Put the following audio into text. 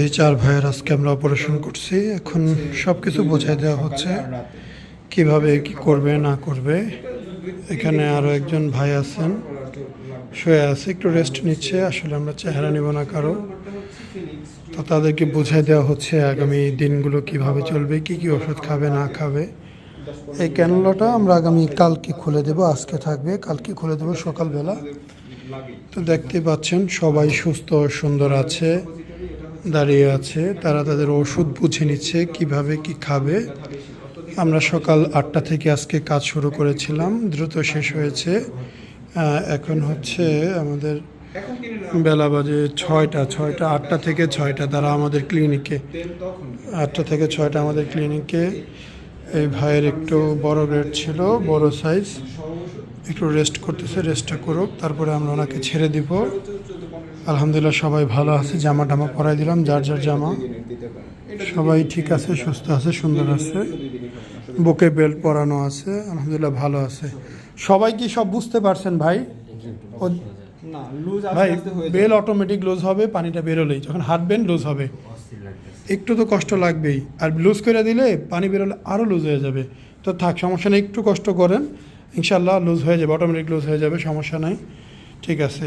এই চার ভাইয়ের আজকে আমরা অপারেশন করছি। এখন সব কিছু বোঝাই দেওয়া হচ্ছে। কীভাবে, কি করবে, না করবে। এখানে আরও একজন ভাই আছেন। শুয়ে আছে, একটু রেস্ট নিচ্ছে। আসলে আমরা চেহারা নিব না কারও। তো তাদেরকে বুঝাই দেওয়া হচ্ছে আগামী দিনগুলো কীভাবে চলবে, কি কি ওষুধ খাবে, না খাবে। এই ক্যানোলাটা আমরা আগামী কালকে খুলে দেব, আজকে থাকবে। কালকে খুলে দেবো সকালবেলা। তো দেখতে পাচ্ছেন সবাই সুস্থ, সুন্দর আছে। দাঁড়িয়ে আছে। তারা তাদের ওষুধ বুঝে নিচ্ছে কীভাবে কি খাবে। আমরা সকাল আটটা থেকে আজকে কাজ শুরু করেছিলাম। দ্রুত শেষ হয়েছে। এখন হচ্ছে আমাদের বেলা বাজে ছয়টা ছয়টা, আটটা থেকে ছয়টা। তারা আমাদের ক্লিনিকে, আটটা থেকে ছয়টা আমাদের ক্লিনিকে। এই ভাইয়ের একটু বড় গ্রেড ছিল, বড় সাইজ একটু রেস্ট করতেছে রেস্টটা করুক, তারপরে আমরা ওনাকে ছেড়ে দিব। আলহামদুলিল্লাহ সবাই ভালো আছে জামা টামা পরাই দিলাম যার যার জামা। সবাই ঠিক আছে সুস্থ আছে সুন্দর আছে। বুকে বেল্ট পরানো আছে আলহামদুলিল্লাহ ভালো আছে। সবাই কি সব বুঝতে পারছেন ভাই? ভাই বেল অটোমেটিক লুজ হবে পানিটা বেরোলেই। যখন হাঁটবেন লুজ হবে একটু তো কষ্ট লাগবেই। আর লুজ করে দিলে পানি বেরোলে আরও লুজ হয়ে যাবে। তো থাক সমস্যা নেই একটু কষ্ট করেন। ইনশাল্লাহ লুজ হয়ে যাবে অটোমেটিক লুজ হয়ে যাবে সমস্যা নাই। ঠিক আছে।